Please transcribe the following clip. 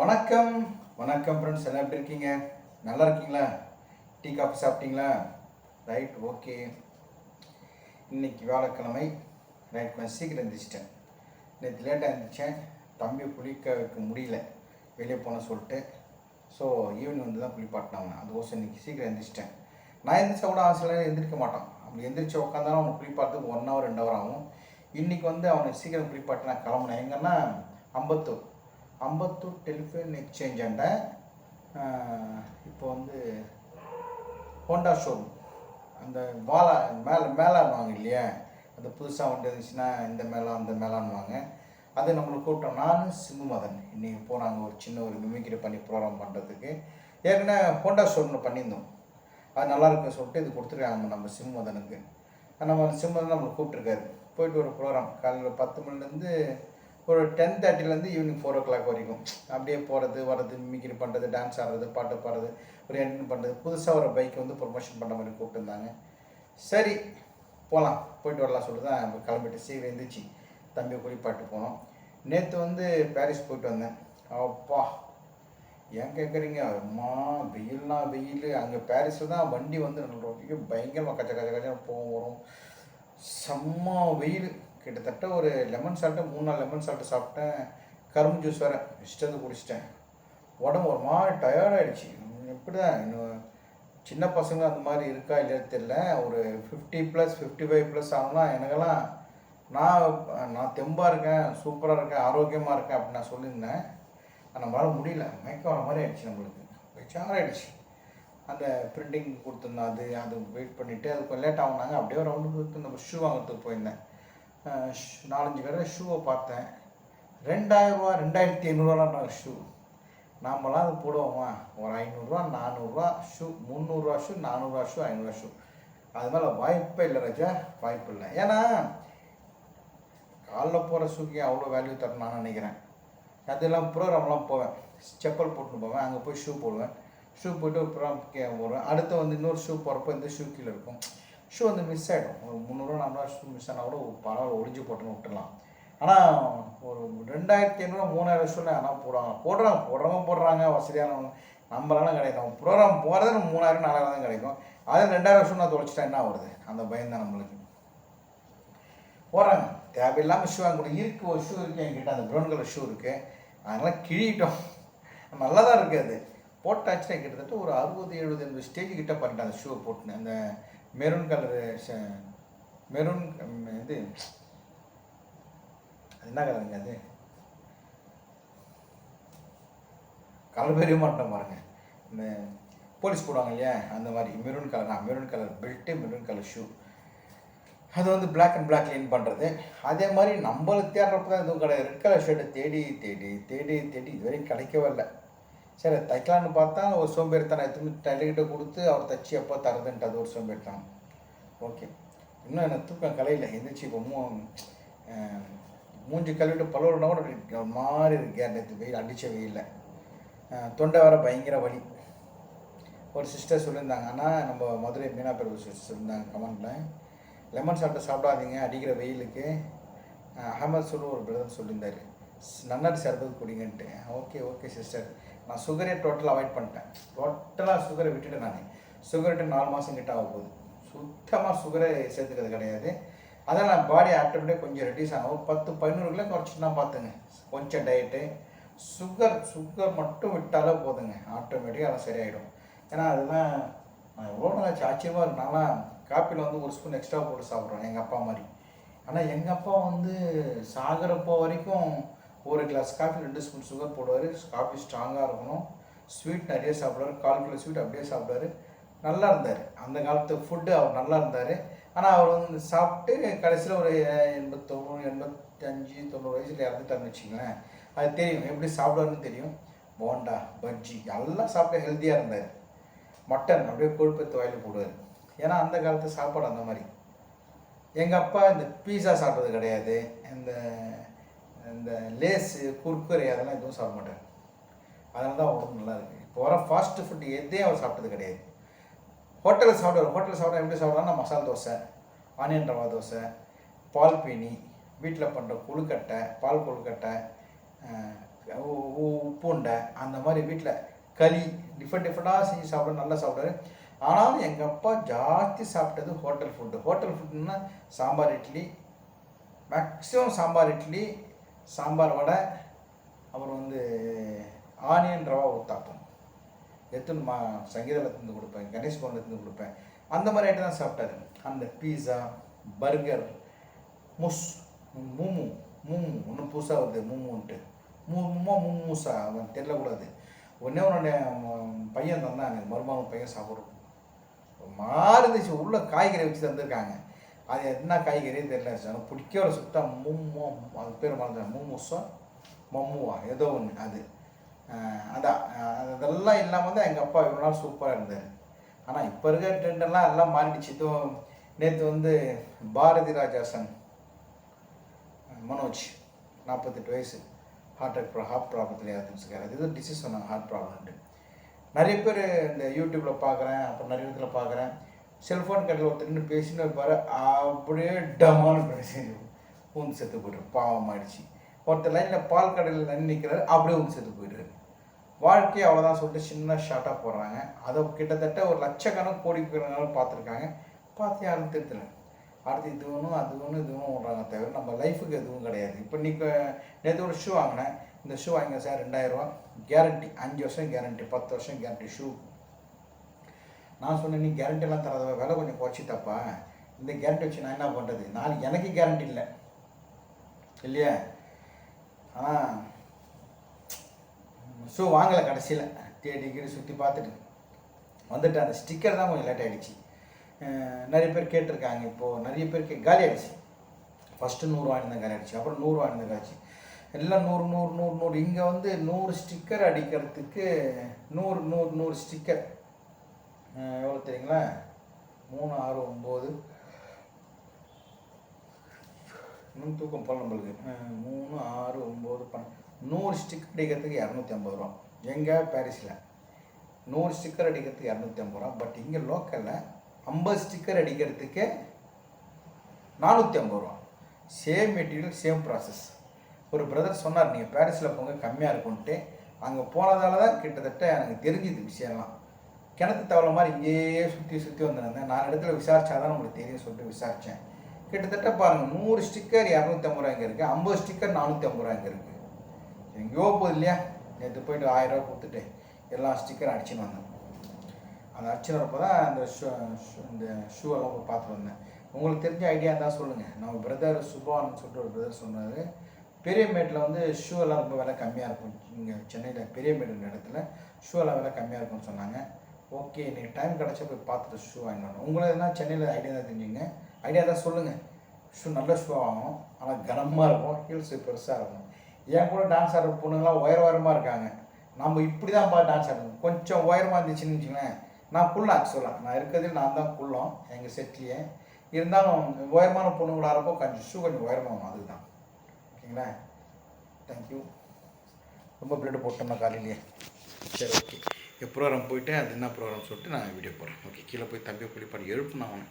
வணக்கம். வணக்கம் ஃப்ரெண்ட்ஸ் எல்லாம் எப்படி இருக்கீங்க? நல்லா இருக்கீங்களா? டீ காஃபி சாப்பிட்டீங்களா? ரைட் ஓகே இன்னைக்கு வியாழக்கிழமை. ரைட் கொஞ்சம் சீக்கிரம் எழுந்திரிச்சிட்டேன் நேற்று லேட்டாக எழுந்திரிச்சேன் தம்பி குளிக்க வைக்க முடியல. வெளியே போன சொல்லிட்டு. ஸோ ஈவினிங் வந்து தான் குளிப்பாட்டினாங்க. அதுக்கோசம் இன்னைக்கு சீக்கிரம் எழுந்திரிச்சிட்டேன் நான் எந்திரிச்சா கூட ஆசையில் எந்திரிக்க மாட்டான். அப்படி எந்திரிச்சு உட்காந்தாலும் அவனை குளிப்பாட்டுறதுக்கு ஒன் ஹவர் ரெண்டு ஹவர் ஆகும். இன்றைக்கி வந்து அவனுக்கு சீக்கிரம் குளிப்பாட்டி நான் கிளம்புனேன். எங்கன்னா அம்பத்தூர். அம்பத்தூர் டெலிஃபோன் எக்ஸ்சேஞ்ச் அண்ட இப்போ வந்து ஹோண்டா ஷோரூம். அந்த வாலா மேலே மேலான்வாங்க இல்லையா? அது புதுசாக வந்துருந்துச்சுன்னா இந்த மேலே அந்த மேலான்வாங்க அது நம்மளை கூப்பிட்டோம். நான் சிம்புமதன் இன்றைக்கி போனாங்க ஒரு சின்ன ஒரு மிமிக்ரி பண்ணி ப்ரோக்ராம் பண்ணுறதுக்கு ஏற்கனவே ஹோண்டா ஷோரூமில் பண்ணியிருந்தோம். அது நல்லா இருக்குன்னு சொல்லிட்டு இது கொடுத்துருக்காங்க நம்ம சிம்மதனுக்கு நம்ம சிம்மதன் நம்மளை கூப்பிட்ருக்காரு போயிட்டு ஒரு ப்ரோக்ராம் காலையில் பத்து மணிலேருந்து ஒரு டென் தேர்ட்டிலேருந்து ஈவினிங் ஃபோர் ஓ கிளாக் வரைக்கும். அப்படியே போகிறது வர்றது மிமிக்ரி பண்ணுறது டான்ஸ் ஆடுறது பாட்டு பாடுறது ஒரு என்டர்ன் பண்ணுறது புதுசாக ஒரு பைக் வந்து ப்ரொமோஷன் பண்ண மாதிரி கூப்பிட்டுருந்தாங்க. சரி போகலாம் போயிட்டு வரலாம் சொல்லிட்டு தான் கிளம்பிட்டு சீக்கிரம் எழுந்திரிச்சு தம்பியை குறிப்பாட்டு போனோம். நேற்று வந்து பாரிஸ் போயிட்டு வந்தேன். அப்பா ஏன் கேட்குறீங்க அம்மா வெயில்னா வெயில். அங்கே பாரிஸில் தான் வண்டி வந்து ரொம்ப பயங்கரமாக கச்ச கச்ச கச்சன்னு போகும் வரும். செம்ம வெயில். கிட்டத்தட்ட ஒரு லெமன் சால்ட்டு மூணு நாள் லெமன் சால்ட்டு சாப்பிட்டேன். கரும்பு ஜூஸ் வேறு இஷ்டத்துக்கு குடிச்சிட்டேன். உடம்பு ஒரு மாதிரி டயர்டாகிடுச்சு எப்படி தான் இன்னும் சின்ன பசங்க அந்த மாதிரி இருக்கா இல்லையா தெரியல. ஒரு fifty plus fifty five plus ஆகுனா எனக்கெல்லாம் நான் நான் தெம்பாக இருக்கேன் சூப்பராக இருக்கேன் ஆரோக்கியமாக இருக்கேன் அப்படின்னு நான் சொல்லியிருந்தேன். ஆனால் முடியல. மயக்கம் வர மாதிரி ஆயிடுச்சு நம்மளுக்கு. பெச்சாராயிடுச்சு. அந்த பிரிண்டிங் கொடுத்துருந்தேன் அது அது வெயிட் பண்ணிவிட்டு அது கொஞ்சம் லேட் ஆகுனாங்க. அப்படியே ரவுண்டு கொடுத்து நம்ம ஷூ வாங்குறதுக்கு போயிருந்தேன். நாலஞ்சு கடை ஷூவை பார்த்தேன். ரெண்டாயிரரூவா ரெண்டாயிரத்தி ஐநூறுரூவா ஷூ நாமெல்லாம் அது போடுவோமா? ஒரு ஐநூறுரூவா நானூறுரூவா ஷூ முந்நூறுரூவா ஷூ நானூறுரூவா ஷூ ஐநூறுரூவா ஷூ அது மேலே வாய்ப்பே இல்லை ராஜா வாய்ப்பு இல்லை. ஏன்னா காலைல போகிற ஷூக்கு அவ்வளோ வேல்யூ தரணும் நான் நினைக்கிறேன். அதெல்லாம் ப்ரோக்ராம்லாம் போவேன். செப்பல் போட்டுன்னு போவேன். அங்கே போய் ஷூ போடுவேன். ஷூ போட்டு ஒரு ப்ரோக்ராம் போடுவேன் அடுத்து வந்து இன்னொரு ஷூ போகிறப்போ இந்த ஷூ கீழே இருக்கும். ஷூ வந்து மிஸ் ஆகிடும் ஒரு முந்நூறுரூவா நானூறுவா ஷூ மிஸ் ஆனால் கூட பரவாயில்ல ஒழிஞ்சு போட்டுன்னு விட்டுலாம் ஆனால் ஒரு ரெண்டாயிரத்தி ஐநூறுவா மூணாயிரம் ஷூவில் ஆனால் போடுவாங்க. போடுறாங்க போடுறவங்க போடுறாங்க வசதியானவங்க. நம்மளால கிடைக்கும் ப்ரோக்ராம் போகிறது மூணாயிரம் நாலாயிரம் தான் கிடைக்கும். அதே ரெண்டாயிரம் ஷூ நான் தொலைச்சிட்டா என்ன வருது அந்த பயம் தான் நம்மளுக்கு. போடுறாங்க. தேவையில்லாமல் ஷூ அங்கே கூட இருக்கு ஒரு ஷூ இருக்குது என்கிட்ட. அந்த ப்ரௌன் கலர் ஷூ இருக்குது அதெல்லாம் கிழிட்டோம் நல்லா தான் இருக்குது அது. போட்டாச்சுன்னா கிட்டத்தட்ட ஒரு அறுபது எழுபது எண்பது ஸ்டேஜ் கிட்ட பண்ணிட்டேன் அந்த ஷூவை போட்டுனேன். அந்த மெரூன் கலரு மெரூன் இது என்ன கலருங்க அது? கலர் பெரிய மாட்டோம் பாருங்க. இந்த போலீஸ் போடுவாங்க இல்லையா? அந்த மாதிரி. மெரூன் கலர் தான் maroon colour belt maroon colour shoe அது வந்து பிளாக் அண்ட் பிளாக் க்ளீன் பண்ணுறது அதே மாதிரி நம்மளுக்கு தேடுறப்ப தான் எதுவும் கிடையாது. ரெட் கலர் ஷர்ட்டை தேடி தேடி தேடி தேடி இதுவரையும் கிடைக்கவே இல்லை. சரி தைக்கலான்னு பார்த்தா ஒரு சோம்பேறித்தனம் எடுத்துன்னு டைலர்கிட்ட கொடுத்து அவர் தச்சு எப்போ தருதுன்ட்டு அது ஒரு சோம்பேறித்தனம். ஓகே. இன்னும் எனக்கு தூக்கம் கலையில் எந்திரிச்சு இப்போ மூ மூஞ்சி கழுவிட்டு பலவரனா கூட ஒரு மாதிரி இருக்கேன் நேற்று வெயில் அடித்த வெயிலில். தொண்டை வர பயங்கர வலி. ஒரு சிஸ்டர் சொல்லியிருந்தாங்க. ஆனால் நம்ம மதுரை மீனா பிரபு சிஸ்டர் சொல்லியிருந்தாங்க கமெண்ட்டில் லெமன் சாப்பிட்டு சாப்பிடாதீங்க அடிக்கிற வெயிலுக்கு. அகமது சொல்லு ஒரு பிரதர் சொல்லியிருந்தார். ஸ்- நன்னாரி சர்பத் குடிங்கன்ட்டு. ஓகே ஓகே சிஸ்டர் நான் சுகரே டோட்டலாக அவாய்ட் பண்ணிட்டேன். டோட்டலாக சுகரை விட்டுட்டேன் நான். சுகர்கிட்ட நாலு மாதம் கிட்ட ஆக போகுது. சுத்தமாக சுகரை சேர்த்துக்கிறது கிடையாது. அதான் நான் பாடி ஆட்டோமேட்டிக் கொஞ்சம் ரெடியூஸ் ஆகும் ஒரு பத்து பதினோரு கிலோ குறைச்சிட்டுனா பார்த்துங்க கொஞ்சம் டயட்டு சுகர் சுகர் மட்டும் விட்டாலே போதுங்க. ஆட்டோமேட்டிக்காக அதெல்லாம் சரியாயிடும். ஏன்னா அதுதான் நான் எவ்வளோ நாளாச்சு ஆச்சரியமாக இருக்கு. காப்பியில் வந்து ஒரு ஸ்பூன் எக்ஸ்ட்ரா போட்டு சாப்பிட்றோம் எங்கள் அப்பா மாதிரி. ஆனால் எங்கள் அப்பா வந்து சாகிறப்போ வரைக்கும் ஒரு கிளாஸ் காஃபி ரெண்டு ஸ்பூன் சுகர் போடுவார். காஃபி ஸ்ட்ராங்காக இருக்கணும். ஸ்வீட் நிறைய சாப்பிடுவாரு. கால் கிலோ ஸ்வீட் அப்படியே சாப்பிடுவாரு. நல்லா இருந்தார். அந்த காலத்து ஃபுட்டு அவர் நல்லா இருந்தார். ஆனால் அவர் வந்து சாப்பிட்டு கடைசியில் ஒரு எண்பத்தொன்று எண்பத்தஞ்சு தொண்ணூறு வயசில் இறந்துட்டாருன்னு வச்சுங்களேன் அது தெரியும். எப்படி சாப்பிடுவாருன்னு தெரியும். போண்டா பஜ்ஜி எல்லாம் சாப்பிட்டு ஹெல்த்தியாக இருந்தார். மட்டன் அப்படியே கொழுப்பத்து வாயில் போடுவார். ஏன்னா அந்த காலத்து சாப்பாடு அந்த மாதிரி. எங்கள் அப்பா இந்த பீஸா சாப்பிட்டது கிடையாது. இந்த இந்த லேஸு குர்குரே அதெல்லாம் எதுவும் சாப்பிட மாட்டார். அதனால தான் உடம்பு நல்லா இருக்குது இப்போ வர ஃபாஸ்ட் ஃபுட்டு எதையும் அவர் சாப்பிட்டது கிடையாது. ஹோட்டலில் சாப்பிடுவார். ஹோட்டலில் சாப்பிட எப்படி சாப்பிட்றாங்கன்னா மசால் தோசை ஆனியன் ரவா தோசை பால் பீனி வீட்டில் பண்ணுற கொழுக்கட்டை பால் கொழுக்கட்டை உப்புண்டை அந்த மாதிரி வீட்டில் களி டிஃப்ரெண்ட் டிஃப்ரெண்ட்டாக செஞ்சு சாப்பிட நல்லா சாப்பிடுவாரு. ஆனாலும் எங்கள் அப்பா ஜாஸ்தி சாப்பிட்டது ஹோட்டல் ஃபுட்டு ஹோட்டல் ஃபுட்டுன்னா சாம்பார் இட்லி மேக்ஸிமம் சாம்பார் இட்லி சாம்பார் வடை அப்புறம் வந்து ஆனியன் ரவா ஊத்தாப்பம். எத்தனை மா சங்கீதத்தில் இருந்து கொடுப்பேன் கணேஷ் பவனில் இருந்து கொடுப்பேன். அந்த மாதிரி ஐட்டம் தான் சாப்பிட்டாரு. அந்த பீஸா பர்கர் முஸ் மூமு மூமு ஒன்றும் புதுசாக வருது மூமுன்ட்டு மூமுமா மூமுசா அவன் தெரியக்கூடாது ஒன்றே உன்னுடைய பையன் தந்தான் எனக்கு மருமகன் பையன் சாப்பிட்றோம் மாறுந்துச்சு உள்ளே உள்ள காய்கறி வச்சு தந்திருக்காங்க. அது என்ன காய்கறின்னு தெரியல. பிடிக்கும் ஒரு சுத்தம் மும்மோ அது பேர் மறந்துடும் மும்முசோ மம்முவா ஏதோ ஒன்று அது. அதான் அதெல்லாம் இல்லாமல் தான் எங்கள் அப்பா இவ்வளோ நாள் சூப்பராக இருந்தார். ஆனால் இப்போ இருக்கிற ட்ரெண்டெல்லாம் எல்லாம் மாறிடுச்சு. இதுவும் நேற்று வந்து பாரதி ராஜா சன் மனோஜ் நாற்பத்தெட்டு வயசு. ஹார்ட் அட்டாக் ஹார்ட் ப்ராப்ளத்தில் இறந்துருக்காரு அது எதுவும் டிசீஸ் சொன்னாங்க ஹார்ட் ப்ராப்ளம்ட்டு நிறைய பேர் இந்த யூடியூப்பில் பார்க்குறேன் அப்புறம் நிறைய இடத்துல பார்க்குறேன் செல்ஃபோன் கடையில் ஒருத்தர் நின்று பேசின்னு வைப்பார் அப்படியே டமான பேசி ஊந்து செத்து போய்ட்டு பாவம் ஆயிடுச்சு. ஒருத்தர் லைனில் பால் கடையில் நின்று நிற்கிறாரு அப்படியே ஊந்து செத்து போயிடுறாரு வாழ்க்கையை அவ்வளோதான் சொல்லிட்டு சின்ன ஷார்ட்டாக போடுறாங்க. அதை கிட்டத்தட்ட ஒரு லட்சக்கணக்கு கோடி பேருனாலும் பார்த்துருக்காங்க. பார்த்து யாரும் திருத்தல. அடுத்து இது ஒன்றும் அது ஒன்று இது ஒன்றும் விட்றாங்க தவிர நம்ம லைஃபுக்கு எதுவும் கிடையாது. இப்போ நீ நேற்று ஒரு ஷூ வாங்கினேன். இந்த ஷூ வாங்கிங்க சார் ரெண்டாயிரரூவா கேரண்டி அஞ்சு வருஷம் கேரண்டி பத்து வருஷம் கேரண்டி ஷூ நான் சொன்னேன் நீ கேரண்டிலாம் தராத விலை கொஞ்சம் குறைச்சி தப்பா. இந்த கேரண்டி வச்சு நான் என்ன பண்ணுறது நாளைக்கு எனக்கு கேரண்டி இல்லை. இல்லையா? ஆனால் ஷூ வாங்கலை கடைசியில். தேடி சுற்றி பார்த்துட்டு வந்துட்டு அந்த ஸ்டிக்கர் தான் கொஞ்சம் லேட் ஆகிடுச்சு நிறைய பேர் கேட்டிருக்காங்க இப்போது நிறைய பேர் கே காலி ஆகிடுச்சு ஃபஸ்ட்டு நூறு வாங்கியிருந்தேன் காலி ஆகிடுச்சு அப்புறம் நூறு வாங்கியிருந்தேன் காலிச்சு எல்லாம் நூறு நூறு நூறு நூறு. இங்கே வந்து நூறு ஸ்டிக்கர் அடிக்கிறதுக்கு நூறு நூறு நூறு ஸ்டிக்கர் எவ்வளோ தெரியுங்களா? மூணு ஆறு ஒம்பது இன்னும் தூக்கம் போல நம்மளுக்கு. மூணு ஆறு ஒம்பது பன் நூறு ஸ்டிக்கர் அடிக்கிறதுக்கு இரநூத்தி ஐம்பது ரூபா. எங்கே? பாரிஸில். நூறு ஸ்டிக்கர் அடிக்கிறதுக்கு இரநூத்தி ஐம்பது ரூபா. பட் இங்கே லோக்கலில் ஐம்பது ஸ்டிக்கர் அடிக்கிறதுக்கு நானூற்றி ஐம்பது ரூபா. சேம் மெட்டீரியல் சேம் ப்ராசஸ் ஒரு பிரதர் சொன்னார் நீங்கள் பாரிஸில் போங்க கம்மியாக இருக்கும்ன்ட்டு. அங்கே போனதால தான் கிட்டத்தட்ட எனக்கு தெரிஞ்சுது விஷயம்லாம். கிணத்து தவளை மாதிரி இங்கேயே சுற்றி சுற்றி வந்திருந்தேன். நான் இடத்துல விசாரிச்சாதான் உங்களுக்கு தெரியும் சொல்லிட்டு விசாரித்தேன் கிட்டத்தட்ட பாருங்கள் நூறு ஸ்டிக்கர் இரநூத்தம்பது ரூபா இங்கே இருக்குது ஐம்பது ஸ்டிக்கர் நானூற்றி ஐம்பது ரூபா இங்கே இருக்குது எங்கேயோ போகுது இல்லையா? நேற்று போயிட்டு ஆயிரம் ரூபா கொடுத்துட்டு எல்லா ஸ்டிக்கரும் அடிச்சுன்னு வந்தேன். அந்த அடிச்சுன்னு வரப்போ தான் அந்த ஷூ ஷூ- இந்த ஷூ எல்லாம் போய் பார்த்துட்டு வந்தேன். உங்களுக்கு தெரிஞ்ச ஐடியா இருந்தால் சொல்லுங்கள் நம்ம பிரதர் சுபான்னு சொல்லிட்டு ஒரு பிரதர் சொன்னார். பெரியமேட்டில் வந்து ஷூ எல்லாம் ரொம்ப விலை கம்மியாக இருக்கும். இங்கே சென்னையில் பெரியமேடுன்ற இடத்துல ஷூ எல்லாம் விலை கம்மியாக இருக்கும்னு சொன்னாங்க. ஓகே இன்றைக்கி டைம் கிடச்சா போய் பார்த்துட்டு ஷூ வாங்கிட்டு உங்களை உங்களுக்கு எதுனா சென்னையில் ஐடியா தான் தெரிஞ்சுங்க ஐடியா தான் சொல்லுங்கள் ஷூ நல்ல ஷூ வாங்கணும். ஆனால் கனமாக இருக்கும். ஹீல்ஸு பெருசாக இருக்கும். என் கூட டான்ஸ் ஆடுற பொண்ணுங்களாம் உயர உயரமாக இருக்காங்க. நம்ம இப்படி தான் பார்த்து டான்ஸ் ஆடணும். கொஞ்சம் உயரமாக இருந்துச்சுன்னு வச்சுங்களேன் நான் குள்ளம் ஆக்சுவலாக நான் இருக்கிறதில் நான் தான் குள்ளம் எங்கள் செட்லேயே இருந்தாலும் உயரமான பொண்ணுங்களாக இருக்கும் கொஞ்சம் ஷூ கொஞ்சம் உயரமாகும் அதுதான். ஓகேங்களா? தேங்க்யூ ரொம்ப பிளட் போட்டோம்னா காலையிலேயே. சரி ஓகே ப்ரோக்ராம் போயிட்டு அது என்ன ப்ரோக்ராம் சொல்லிட்டு நான் வீடியோ போடுறேன். ஓகே கீழே போய் தம்பியை குளிப்பாடு எழுப்பு நான் அவனை.